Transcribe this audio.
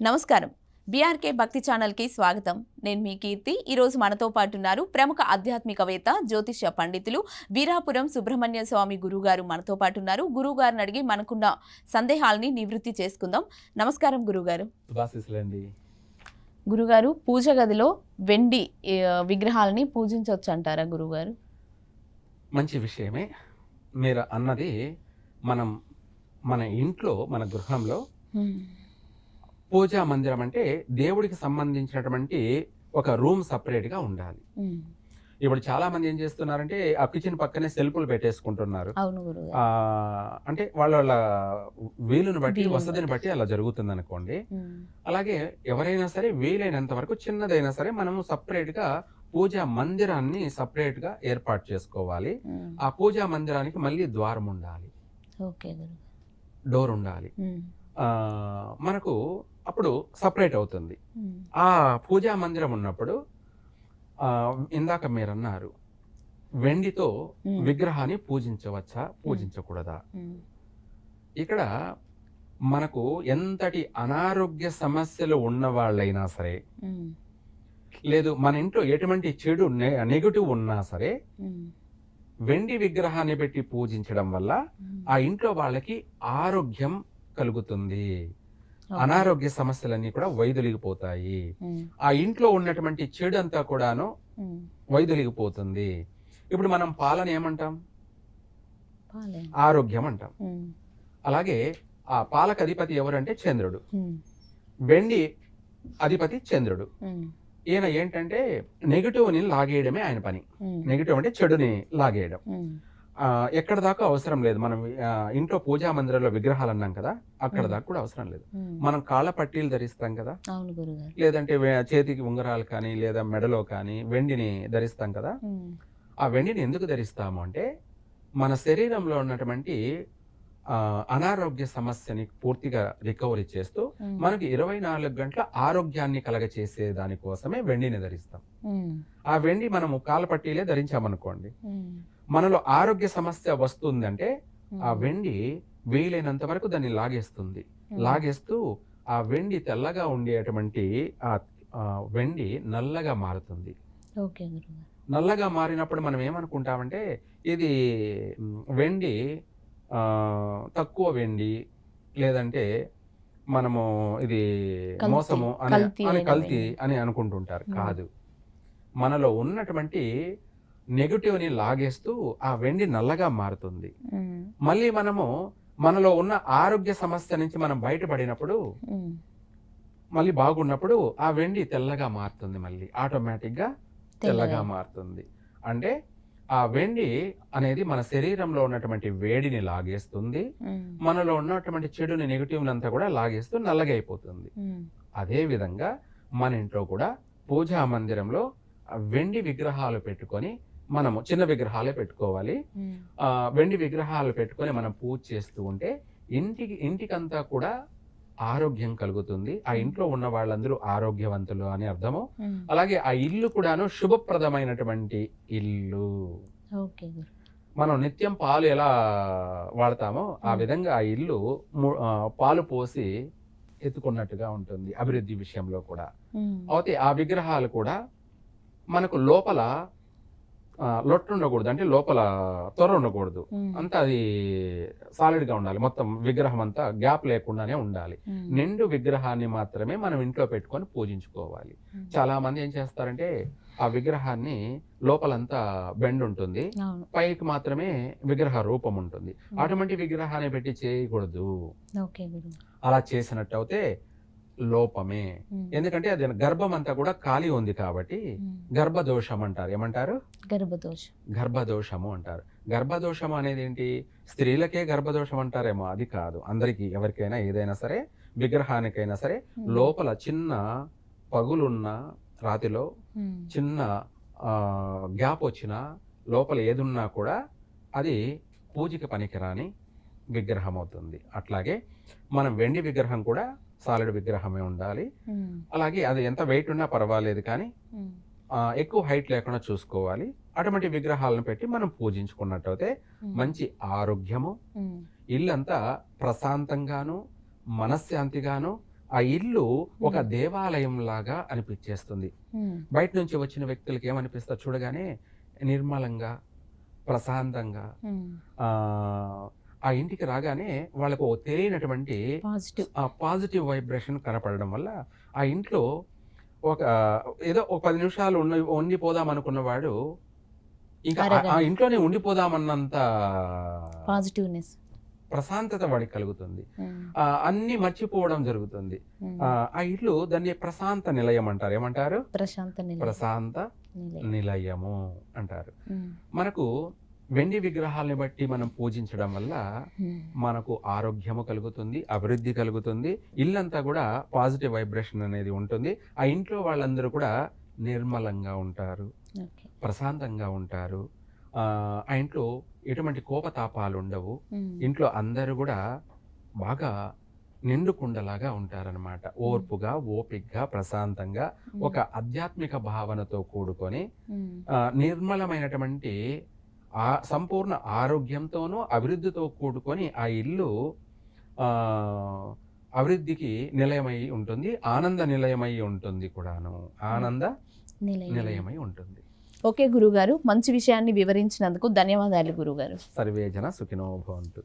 నమస్కారం. బీఆర్కే భక్తి ఛానల్కి స్వాగతం. నేను మీ కీర్తి. ఈరోజు మనతో పాటు ఉన్నారు ప్రముఖ ఆధ్యాత్మికవేత్త జ్యోతిష్య పండితులు వీరాపురం సుబ్రహ్మణ్య స్వామి గురుగారు మనతో పాటు ఉన్నారు గురుగారిని అడిగి మనకున్న సందేహాలని నివృత్తి చేసుకుందాం. నమస్కారం గురుగారు. గురుగారు పూజ గదిలో వెండి విగ్రహాలని పూజించవచ్చు అంటారా గురుగారు? మంచి విషయమే. మీరు అన్నది మనం మన ఇంట్లో మన గృహంలో పూజా మందిరం అంటే దేవుడికి సంబంధించినటువంటి ఒక రూమ్ సపరేట్గా ఉండాలి. ఇప్పుడు చాలా మంది ఏం చేస్తున్నారంటే ఆ కిచెన్ పక్కనే సెల్ఫ్లు పెట్టేసుకుంటున్నారు. అంటే వాళ్ళ వాళ్ళ వీలుని బట్టి వసతిని బట్టి. అలా జరుగుతుంది అనుకోండి అలాగే ఎవరైనా సరే వీలైనంత వరకు చిన్నదైనా సరే మనము సపరేట్గా పూజా మందిరాన్ని సపరేట్గా ఏర్పాటు చేసుకోవాలి. ఆ పూజా మందిరానికి మళ్ళీ ద్వారం ఉండాలి. డోర్ ఉండాలి. ఆ మనకు అప్పుడు సపరేట్ అవుతుంది. ఆ పూజా మందిరం ఉన్నప్పుడు ఇందాక మీరు అన్నారు వెండితో విగ్రహాన్ని పూజించవచ్చా పూజించకూడదా? ఇక్కడ మనకు ఎంతటి అనారోగ్య సమస్యలు ఉన్న వాళ్ళైనా సరే లేదు మన ఇంట్లో ఎటువంటి చెడు నెగటివ్ ఉన్నా సరే వెండి విగ్రహాన్ని పెట్టి పూజించడం వల్ల ఆ ఇంట్లో వాళ్ళకి ఆరోగ్యం కలుగుతుంది. అనారోగ్య సమస్యలన్నీ కూడా వైదొలిగిపోతాయి. ఆ ఇంట్లో ఉన్నటువంటి చెడు అంతా కూడాను వైదొలిగిపోతుంది. ఇప్పుడు మనం పాలన ఏమంటాం? ఆరోగ్యం అంటాం. అలాగే ఆ పాలక అధిపతి ఎవరంటే చంద్రుడు. వెండి అధిపతి చంద్రుడు. ఈయన ఏంటంటే నెగిటివ్ని లాగేయడమే ఆయన పని. నెగిటివ్ అంటే చెడుని లాగేయడం. ఎక్కడ దాకా అవసరం లేదు. మనం ఇంట్లో పూజా మందిరంలో విగ్రహాలు అన్నాం కదా అక్కడ. దాకా కూడా అవసరం లేదు. మనం కాళ్ళ పట్టీలు ధరిస్తాం కదా లేదంటే చేతికి ఉంగరాలు కానీ లేదా మెడలో కానీ వెండిని ధరిస్తాం కదా ఆ వెండిని ఎందుకు ధరిస్తాము అంటే మన శరీరంలో ఉన్నటువంటి అనారోగ్య సమస్యని పూర్తిగా రికవరీ చేస్తూ మనకి ఇరవై నాలుగు గంటల ఆరోగ్యాన్ని కలగచేసే దానికోసమే వెండిని ధరిస్తాం. ఆ వెండి మనము కాళ్ళ పట్టీలే ధరించామనుకోండి మనలో ఆరోగ్య సమస్య వస్తుందంటే ఆ వెండి వీలైనంత వరకు దాన్ని లాగేస్తుంది. లాగేస్తూ ఆ వెండి తెల్లగా ఉండేటువంటి ఆ వెండి నల్లగా మారుతుంది. నల్లగా మారినప్పుడు మనం ఏమనుకుంటామంటే ఇది వెండి తక్కువ వెండి లేదంటే మనము ఇది మోసము అని కల్తీ అని అనుకుంటుంటారు. కాదు. మనలో ఉన్నటువంటి నెగటివ్ని లాగేస్తూ ఆ వెండి నల్లగా మారుతుంది. మళ్ళీ మనము మనలో ఉన్న ఆరోగ్య సమస్య నుంచి మనం బయటపడినప్పుడు మళ్ళీ బాగున్నప్పుడు ఆ వెండి తెల్లగా మారుతుంది మళ్ళీ. ఆటోమేటిక్గా తెల్లగా. మారుతుంది. అంటే ఆ వెండి అనేది మన శరీరంలో ఉన్నటువంటి వేడిని లాగేస్తుంది. మనలో ఉన్నటువంటి చెడుని నెగిటివ్ అంతా కూడా లాగేస్తూ నల్లగా అయిపోతుంది అదే విధంగా మన ఇంట్లో కూడా పూజా మందిరంలో వెండి విగ్రహాలు పెట్టుకొని మనము చిన్న విగ్రహాలే పెట్టుకోవాలి. వెండి విగ్రహాలు పెట్టుకొని మనం పూజ చేస్తూ ఉంటే ఇంటికి ఇంటికంతా కూడా ఆరోగ్యం కలుగుతుంది. ఆ ఇంట్లో ఉన్న వాళ్ళందరూ ఆరోగ్యవంతులు అని అర్థము. అలాగే ఆ ఇల్లు కూడాను శుభప్రదమైనటువంటి ఇల్లు. మనం నిత్యం పాలు ఎలా వాడతామో ఆ. విధంగా ఆ ఇల్లు పాలు పోసి ఎత్తుకున్నట్టుగా ఉంటుంది అభివృద్ధి విషయంలో కూడా. అయితే ఆ విగ్రహాలు కూడా మనకు లోపల లొట్టు ఉండకూడదు. అంటే లోపల త్వర ఉండకూడదు. అంతా అది సాలిడ్గా ఉండాలి. మొత్తం విగ్రహం అంతా గ్యాప్ లేకుండానే ఉండాలి. నిండు విగ్రహాన్ని మాత్రమే మనం ఇంట్లో పెట్టుకొని పూజించుకోవాలి. చాలా మంది ఏం చేస్తారంటే ఆ విగ్రహాన్ని లోపలంతా బెండ్ ఉంటుంది. పైకి మాత్రమే విగ్రహ రూపం ఉంటుంది. అటువంటి విగ్రహాన్ని పెట్టి చేయకూడదు. అలా చేసినట్టు అయితే లోపమే. ఎందుకంటే అది గర్భం అంతా కూడా ఖాళీ ఉంది కాబట్టి గర్భదోషం అంటారు ఏమంటారు? గర్భదోషం. గర్భదోషము అంటారు. గర్భదోషం అనేది ఏంటి? స్త్రీలకే గర్భదోషం అంటారేమో అది కాదు. అందరికీ ఎవరికైనా ఏదైనా సరే విగ్రహానికైనా సరే లోపల చిన్న పగులున్న రాతిలో చిన్న గ్యాప్ వచ్చిన లోపల ఏదున్నా కూడా అది పూజకి పనికిరాని విగ్రహం అవుతుంది అట్లాగే మనం వెండి విగ్రహం కూడా సాలిడ్ విగ్రహమే ఉండాలి. అలాగే అది ఎంత వెయిట్ ఉన్నా పర్వాలేదు కానీ ఎక్కువ హైట్ లేకుండా చూసుకోవాలి. అటువంటి విగ్రహాలను పెట్టి మనం పూజించుకున్నట్టయితే మంచి ఆరోగ్యము ఇల్లంతా ప్రశాంతంగాను మనశ్శాంతిగాను ఆ ఇల్లు ఒక దేవాలయం లాగా అనిపించేస్తుంది. బయట నుంచి వచ్చిన వ్యక్తులకి ఏమనిపిస్తుంది చూడగానే నిర్మలంగా ప్రశాంతంగా. ఆ ఇంటికి రాగానే వాళ్ళకు తెలియనటువంటి పాజిటివ్. ఆ పాజిటివ్ వైబ్రేషన్ కనపడడం వల్ల ఆ ఇంట్లో ఒక ఏదో ఒక పది నిమిషాలు ఉన్న ఉండిపోదాం అనుకున్నవాడు ఇంకా ఆ-. ఇంట్లోనే ఉండిపోదామన్నంత పాజిటివ్నెస్. ప్రశాంతత వాడికి కలుగుతుంది. అన్ని మర్చిపోవడం జరుగుతుంది. ఆ ఇల్లు దాన్ని ప్రశాంత నిలయం అంటారు. ఏమంటారు? ప్రశాంత. ప్రశాంత నిలయం. నిలయము అంటారు. మనకు వెండి విగ్రహాలని బట్టి మనం పూజించడం వల్ల. మనకు ఆరోగ్యము కలుగుతుంది అభివృద్ధి కలుగుతుంది ఇల్లంతా కూడా పాజిటివ్ వైబ్రేషన్ అనేది ఉంటుంది. ఆ ఇంట్లో వాళ్ళందరూ కూడా నిర్మలంగా ఉంటారు. ప్రశాంతంగా ఉంటారు. ఆ ఇంట్లో ఎటువంటి కోపతాపాలు ఉండవు. ఇంట్లో అందరూ కూడా బాగా నిండు కుండలాగా ఉంటారనమాట ఓర్పుగా ఓపిగ్గా ప్రశాంతంగా ఒక ఆధ్యాత్మిక భావనతో కూడుకొని నిర్మలమైనటువంటి ఆ సంపూర్ణ ఆరోగ్యంతోనూ అభివృద్ధితో కూడుకొని ఆ ఇల్లు అభివృద్ధికి నిలయమై ఉంటుంది ఆనంద నిలయమై ఉంటుంది కూడాను. ఆనంద నిలయం. నిలయమై ఉంటుంది. ఓకే గురుగారు మంచి విషయాన్ని వివరించినందుకు ధన్యవాదాలు గురుగారు. సర్వేజన సుఖినో భవంతు.